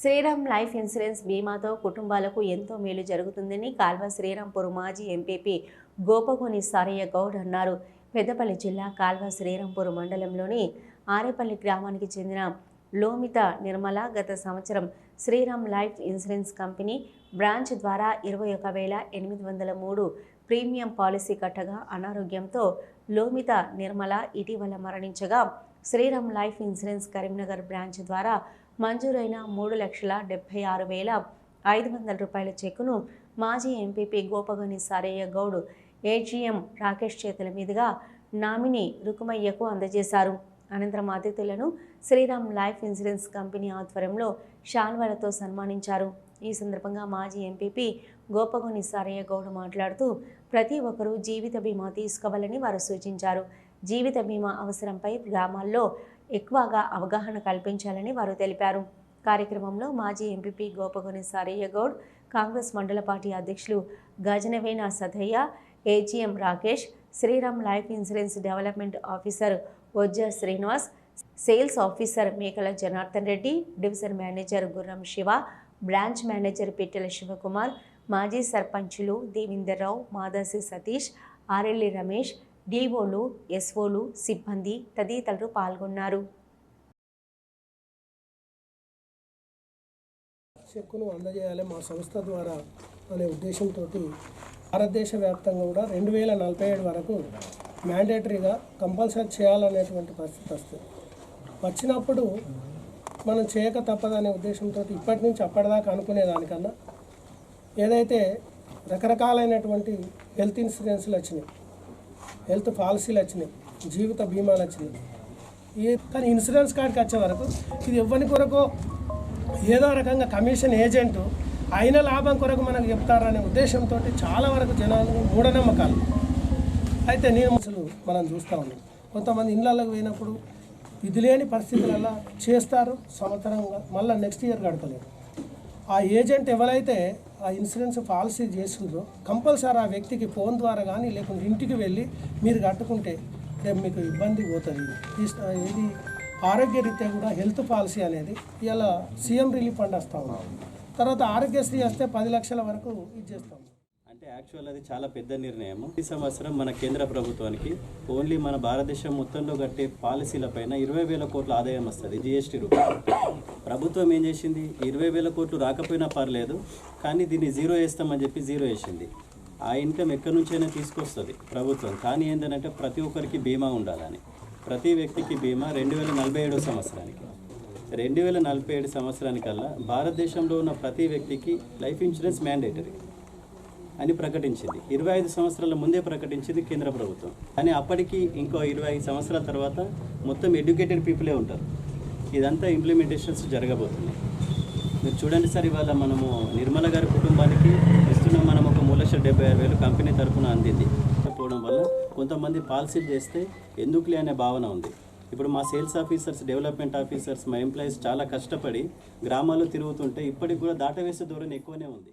Sriram life insurance బీమాతో కుటుంబాలకు ఎంతో మేలు జరుగుతుందని కాల్వ శ్రీరాంపూర్ మాజీ ఎంపీపీ గోపగోని సారయ్య గౌడ్ అన్నారు. పెద్దపల్లి జిల్లా కాల్వ శ్రీరాంపూర్ మండలంలోని ఆరేపల్లి గ్రామానికి చెందిన లోమిత నిర్మల గత సంవత్సరం Shriram life insurance company branch ద్వారా ఇరవై ఒక వేల ఎనిమిది వందల మూడు ప్రీమియం పాలసీ కట్టగా అనారోగ్యంతో లోమిత నిర్మల ఇటీవల మరణించగా Shriram life insurance Karimnagar branch ద్వారా మంజూరైన మూడు లక్షల డెబ్బై ఆరు వేల ఐదు వందల రూపాయల చెక్కును మాజీ ఎంపీపీ గోపగని సారయ్య గౌడ్ ఏజీఎం రాకేష్ చేతుల మీదుగా నామిని రుకుమయ్యకు అందజేశారు. అనంతరం అతిథులను శ్రీరామ్ లైఫ్ ఇన్సూరెన్స్ కంపెనీ ఆధ్వర్యంలో శాల్వాలతో సన్మానించారు. ఈ సందర్భంగా మాజీ ఎంపీపీ గోపగోని సారయ్య గౌడ్ మాట్లాడుతూ ప్రతి ఒక్కరూ జీవిత బీమా తీసుకోవాలని వారు సూచించారు. జీవిత బీమా అవసరంపై గ్రామాల్లో ఎక్కువగా అవగాహన కల్పించాలని వారు తెలిపారు. కార్యక్రమంలో మాజీ ఎంపీపీ గోపగోని సారయ్యగౌడ్ కాంగ్రెస్ మండల పార్టీ అధ్యక్షులు Gajanavena Sadaiah AGM Rakesh Shriram life insurance development officer Vajja Srinivas sales officer Mekala Janardhan Reddy division manager Gurram Shiva branch manager Pittela Shivakumar మాజీ సర్పంచులు దేవీందర్రావు మాదాసి సతీష్ ఆర్ఎల్లి రమేష్ డిఓలు ఎస్ఓలు సిబ్బంది తదితరులు పాల్గొన్నారు. చెక్కును అందజేయాలి మా సంస్థ ద్వారా అనే ఉద్దేశంతో భారతదేశ వ్యాప్తంగా కూడా రెండు వేల నలభై ఏడు వరకు మ్యాండేటరీగా కంపల్సరీ చేయాలనేటువంటి పరిస్థితి వస్తుంది. వచ్చినప్పుడు మనం చేయక తప్పదనే ఉద్దేశంతో ఇప్పటి నుంచి అప్పటిదాకా అనుకునేదానికన్నా ఏదైతే రకరకాలైనటువంటి హెల్త్ ఇన్సూరెన్స్లు వచ్చినాయి హెల్త్ పాలసీలు వచ్చినాయి జీవిత బీమాలు వచ్చినాయి. ఏ కానీ ఇన్సూరెన్స్ కార్డ్కి వచ్చే వరకు ఇది ఇవ్వని కొరకు ఏదో రకంగా కమిషన్ ఏజెంట్ అయిన లాభం కొరకు మనకు చెప్తారనే ఉద్దేశంతో చాలా వరకు జనాలు మూఢనమ్మకాలు. అయితే నేను అసలు మనం చూస్తూ ఉన్నాం. కొంతమంది ఇళ్ళకు పోయినప్పుడు ఇది లేని పరిస్థితులలో చేస్తారు సంవత్సరంగా మళ్ళీ నెక్స్ట్ ఇయర్ గడపలేరు ఆ ఏజెంట్ ఎవరైతే ఆ ఇన్సూరెన్స్ పాలసీ చేసిందో కంపల్సరీ ఆ వ్యక్తికి ఫోన్ ద్వారా కానీ లేకుంటే ఇంటికి వెళ్ళి మీరు కట్టుకుంటే రేపు మీకు ఇబ్బంది పోతుంది. ఇది ఆరోగ్యరీత్యా కూడా హెల్త్ పాలసీ అనేది ఇలా సీఎం రిలీఫ్ ఫండ్ వస్తూ ఉన్నాం తర్వాత ఆరోగ్యశ్రీ వస్తే పది లక్షల వరకు ఇది చేస్తాం అంటే యాక్చువల్ అది చాలా పెద్ద నిర్ణయం ఈ సంవత్సరం మన కేంద్ర ప్రభుత్వానికి ఓన్లీ మన భారతదేశం మొత్తంలో కట్టే పాలసీల పైన ఇరవై వేల కోట్ల ఆదాయం వస్తుంది జిఎస్టీ రూపాయలు ప్రభుత్వం ఏం చేసింది? ఇరవై వేల కోట్లు రాకపోయినా పర్లేదు కానీ దీన్ని జీరో వేస్తామని చెప్పి జీరో వేసింది. ఆ ఇన్కమ్ ఎక్కడి నుంచైనా తీసుకొస్తుంది ప్రభుత్వం. కానీ ఏంటంటే ప్రతి ఒక్కరికి బీమా ఉండాలని. ప్రతి వ్యక్తికి బీమా రెండు వేల నలభై ఏడో సంవత్సరానికి. రెండు వేల నలభై ఏడు సంవత్సరానికల్లా భారతదేశంలో ఉన్న ప్రతి వ్యక్తికి లైఫ్ ఇన్సూరెన్స్ మ్యాండేటరీ అని ప్రకటించింది. ఇరవై ఐదు సంవత్సరాల ముందే ప్రకటించింది కేంద్ర ప్రభుత్వం. కానీ అప్పటికి ఇంకో ఇరవై ఐదు సంవత్సరాల తర్వాత మొత్తం ఎడ్యుకేటెడ్ పీపులే ఉంటారు. ఇదంతా ఇంప్లిమెంటేషన్స్ జరగబోతున్నాయి. మీరు చూడండి సార్ ఇవాళ మనము నిర్మల గారి కుటుంబానికి ఇస్తున్నాం. మనం ఒక మూడు లక్షల డెబ్బై ఆరు వేలు కంపెనీ తరఫున అందింది. పోవడం వల్ల కొంతమంది పాలసీలు చేస్తే ఎందుకులే అనే భావన ఉంది. ఇప్పుడు మా సేల్స్ ఆఫీసర్స్ డెవలప్మెంట్ ఆఫీసర్స్ మా ఎంప్లాయీస్ చాలా కష్టపడి గ్రామాల్లో తిరుగుతుంటే ఇప్పటికి కూడా దాటవేసే ధోరణి ఎక్కువనే ఉంది.